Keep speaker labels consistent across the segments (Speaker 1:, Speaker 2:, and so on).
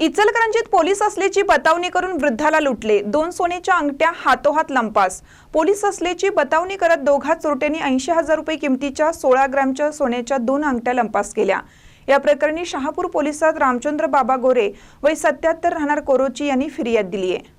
Speaker 1: इचलकरंजीत पोलीस असल्याची बतावणी करून वृद्धाला लुटले. दोन सोन्याच्या अंगठ्या हातोहात लंपास. पोलीस असल्याची बतावणी करत दोघा चोरट्यांनी ऐंशी हजार रुपये किमतीच्या सोळा ग्रॅमच्या सोन्याच्या दोन अंगठ्या लंपास केल्या. या प्रकरणी शहापूर पोलिसात रामचंद्र बाबा गोरे वय सत्याहत्तर राहणार कोरोची यांनी फिर्याद दिली आहे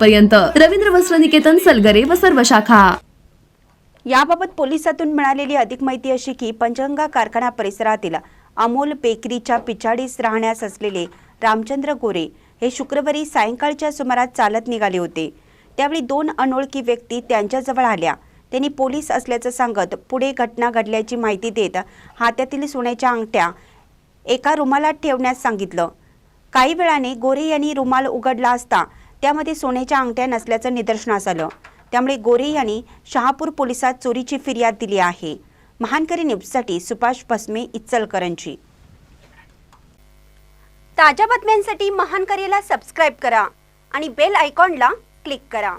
Speaker 2: पर्यंत रवींद्र वस्त्र निकेतन सलगरे व सर्व शाखा.
Speaker 3: याबाबत पोलिसातून मिळालेली अधिक माहिती अशी की पंचगंगा कारखाना परिसरातील अमोल बेकरीच्या पिछाडीस राहण्यास असलेले रामचंद्र गोरे हे शुक्रवारी सायंकाळच्या सुमारास चालत निघाले होते. त्यावेळी दोन अनोळखी व्यक्ती त्यांच्याजवळ आल्या. त्यांनी पोलीस असल्याचं सांगत पुढे घटना घडल्याची माहिती देत हातातील सोन्याच्या अंगठ्या एका रुमालात ठेवण्यास सांगितलं. काही वेळाने गोरे यांनी रुमाल उघडला असता त्यामध्ये सोन्याच्या अंगठ्या नसल्याचं निदर्शनास आलं. त्यामुळे गोरे यांनी शहापूर पोलिसात चोरीची फिर्याद दिली आहे. महानकरी न्यूजसाठी सुभाष भस्मे इचलकरंजी. ताज्या बातम्यांसाठी महानकरीला सबस्क्राईब करा आणि बेल आयकॉनला क्लिक करा.